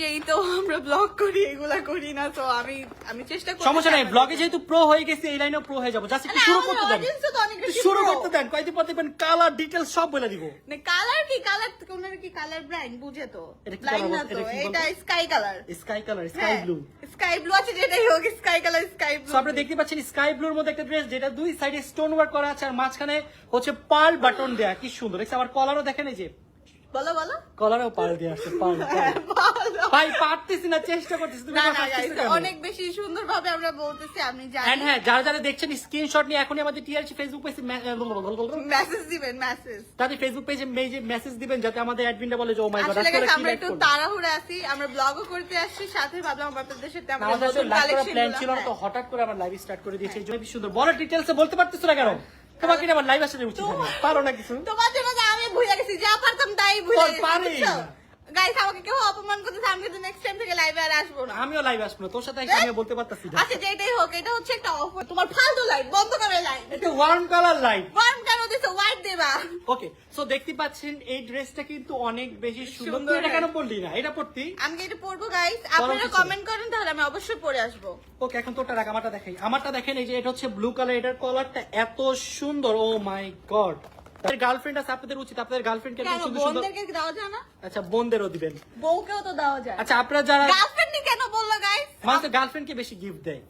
যেই তো আমরা ব্লগ করি এগুলা করি না তো আমি আমি চেষ্টা করি সমস্যা নাই ব্লগে যেহেতু প্রো হয়ে গেছে এই লাইনেও প্রো হয়ে যাব। জাস্ট একটু শুরু করতে দেন। audience ও তো অনেক বেশি শুরু করতে দেন। কয়েকদিন পর দেখবেন কালার সব বলে দিব। কালার কি কালার ওনার কি কালার ব্লাইন্ড বুঝে তো। এটা ব্লাইন্ড না তো এটা কি এটা বলতো? Sky colour sky colour sky blue sky blue আছে যেটাই হোক স্কাই কালার স্কাই ব্লু দেখতে পাচ্ছেন স্কাই ব্লুর মধ্যে একটা ড্রেস যেটা দুই সাইডে স্টোন ওয়ার্ক করা আছে আর মাঝখানে হচ্ছে পার্ল বাটন দেয়া। কি সুন্দর। আবার কলারও দেখেন এই যে। বলো বলো। কলারও পার্ল দিয়ে আসছে পার্ল ভাই পারতেছি না চেষ্টা করতেছি তুমি না আমার না হাসতেছো guys, কেন? অনেক বেশি সুন্দর ভাবে আমরা বলতেছি আমি And জানি হ্যাঁ যারা যারা দেখছেন স্ক্রিনশট নিয়ে এখনই আমাদের টিআরসি ফেসবুক পেজে মেসেজ দিবেন মেসেজ তাদের ফেসবুক পেজে মেসেজ দিবেন যাতে আমাদের অ্যাডমিনটা বলে যে ও মাই গড আসলে আজকে guys, ওরা কি আমরা একটু করবে আছি আমরা ব্লগও করতে আসছি সাথে ভাবলাম আপনাদের সাথে আমাদের আসলে লাইভ প্ল্যান ছিল না তো হ্যাঁ। হঠাৎ করে আমরা লাইভ স্টার্ট করে দিয়েছি এই জন্য সুন্দর। বড় বলতে পারতেছো না কেন? তোমাকে আমার লাইভ আসলে উচিত। পারো না কিছু? আমি ভুলে গেছি যা পারতাম তাই ভুলে গেছি। গাইস আমাকে কেউ অপমান করতেছে আমি কিন্তু নেক্সট টাইম থেকে লাইভে আর আসব না। আমিও লাইভ আসব না তোর সাথে আমিও বলতে পারতাছি না। আচ্ছা যেটাই হোক এটা হচ্ছে একটা অফার তোমার ফালতু লাইট বন্ধ করে লাইট এটা ওয়ার্ম কালার লাইট ওয়ার্ম দিছো হোয়াইট দেবা। ওকে সো দেখতে পাচ্ছেন এই ড্রেসটা কিন্তু অনেক বেশি সুন্দর। এটা কেন। পরলি না? এটা পরতি? আমি এটা পরবো গাইস আপনারা কমেন্ট করেন তাহলে আমি অবশ্যই পরে আসব। ওকে এখন তোরটা রাখ আমারটা দেখাই। আমারটা দেখেন এই যে এটা হচ্ছে ব্লু কালার এটার কলারটা এত সুন্দর। ও মাই গড আপনাদের গার্লফ্রেন্ড আছে আপনাদের উচিত আপনাদের গার্লফ্রেন্ড কেন কেন সুন্দর সুন্দর বোনদেরকে দেওয়া যায় না? আচ্ছা বোনদেরও দিবেন। বউকেও তো দেওয়া যায়। আচ্ছা আপনারা যারা গার্লফ্রেন্ড কেন বলল গাইস মানুষ গার্লফ্রেন্ডকে বেশি গিফট দেয়?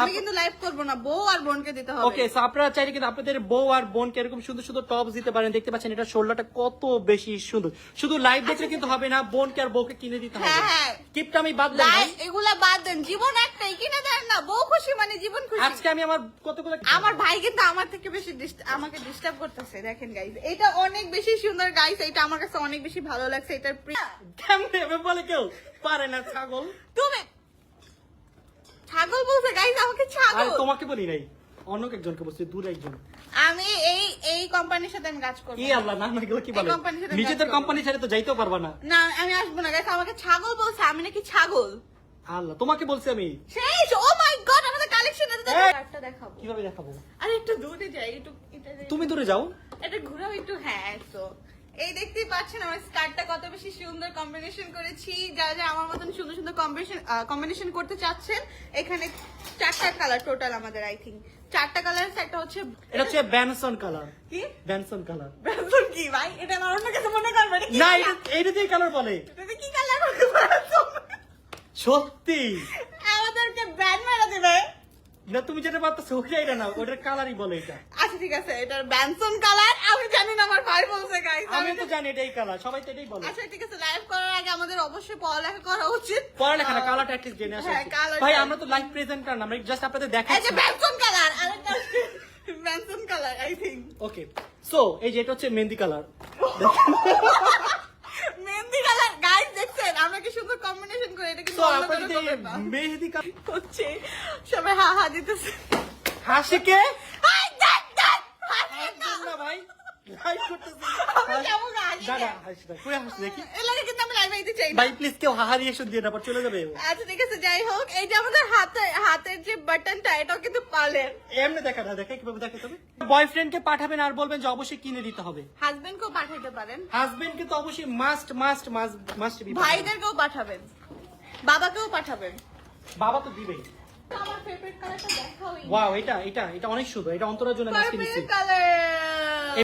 আমি কিন্তু লাইভ করব না বউ আর বোনকে দিতে হবে। ওকে সো আপনারা চাইলে কিন্তু আপনাদের বউ আর বোনকে এরকম সুন্দর সুন্দর টপস দিতে পারেন। দেখতে পাচ্ছেন এটা শোল্ডারটা কত বেশি সুন্দর। শুধু লাইভ দেখলে কিন্তু হবে না বোনকে আর বউকে কিনে দিতে হবে। হ্যাঁ, হ্যাঁ। কিপটা আমি বাদ দিলাম এগুলা বাদ দেন জীবন একটাই কিনে দেন না বউ খুশি মানে জীবন খুশি। আজকে আমি আমার কতগুলো আমার ভাই কিন্তু আমার থেকে বেশি আমাকে ডিস্টার্ব করতেছে দেখেন গাইস এটা অনেক বেশি সুন্দর গাইস এটা আমার কাছে অনেক বেশি ভালো লাগছে এটার বলে কেউ? পারে না ছাগল। তুমি ছাগল বলছে গাইস আমাকে আর ছাগল তোমাকে বলি নাই। অন্য একজনকে বলছি দূর একজন। আমি এই এই কোম্পানির সাথে আমি কাজ করব। কি আল্লাহ না না কি বলে? নিজেদের কোম্পানি ছেড়ে তো যাইতেও পারবা না। না আমি আসব না গাইস আমাকে ছাগল বলছে আমি নাকি ছাগল। আল্লাহ তোমাকে বলছি আমি। শেষ ও মাই গড আমাদের কালেকশন এই! দেখাবো। কীভাবে দেখাবো? আর একটু দূরে যাই একটু তুমি দূরে যাও। এটা ঘুরাও একটু হ্যাঁ তো এই দেখতেই পাচ্ছেন আমার স্কার্টটা কত বেশি সুন্দর কম্বিনেশন করেছি। যারা যারা আমার মতন সুন্দর সুন্দর কম্বিনেশন কম্বিনেশন করতে চাচ্ছেন এখানে চারটা কালার টোটাল আমাদের আই থিঙ্ক চারটা কালার একটা হচ্ছে এটা হচ্ছে ব্যানসন কালার কি? ব্যানসন কালার বেসন কি ভাই? এটা আমার অন্য কিছু মনে করবে এটা না এটা দিয়ে কালার বলে। এটা কি কালার সত্যি? আমাদেরকে ব্যান্ড মেরা দেবে। না তুমি যেটা পারতেছো ওইটা না ওটার কালারই বলে এটা। আচ্ছা ঠিক আছে এটার ব্যানসন কালার আমি জানি না আমার ভাই বলছে গাইস আমি তো জানি এটাই কালার সবাই তো এটাই বলে। আচ্ছা ঠিক আছে লাইভ করার আগে আমাদের অবশ্যই পড়ালেখা করা উচিত। পড়ালেখা না আহ, অ্যাটলিস্ট জেনে আসা হ্যাঁ, উচিত। colour ভাই আমরা তো লাইভ প্রেজেন্টার না আমরা জাস্ট আপনাদের এই যে ব্যানসন কালার আরেকটা ব্যানসন colour I think okay so এই যে এটা হচ্ছে কালার কালার গাইস দেখছেন আমরা কি সুন্দর কম্বিনেশন করে এটা কিন্তু। মেহেদি কালার হচ্ছে সবাই হা হা দিতেছে। হাসিকে? হাই দেখ দেখ হাসি। না ভাই। চলে যাবে আচ্ছা ঠিক আছে যাই হোক। এই যে আমাদের হাতে হাতের যে বাটনটা এটাও কিন্তু পালের। এমনি দেখা না দেখে কীভাবে দেখাতে হবে বয়ফ্রেন্ডকে পাঠাবেন আর বলবেন যে অবশ্যই কিনে দিতে হবে। হাজবেন্ডকেও পাঠাইতে পারেন। হাজবেন্ডকে তো অবশ্যই মাস্ট মাস্ট মাস্ট মাস্ট ভাইদেরকেও পাঠাবেন। বাবাকেও পাঠাবেন। বাবা তো দিবেই। আমার ফেভারিট কালারটা দেখাও ওয়াও এটা এটা এটা অনেক সুন্দর এটা অন্তরের জন্য আমি আজকে নিচ্ছি। কালার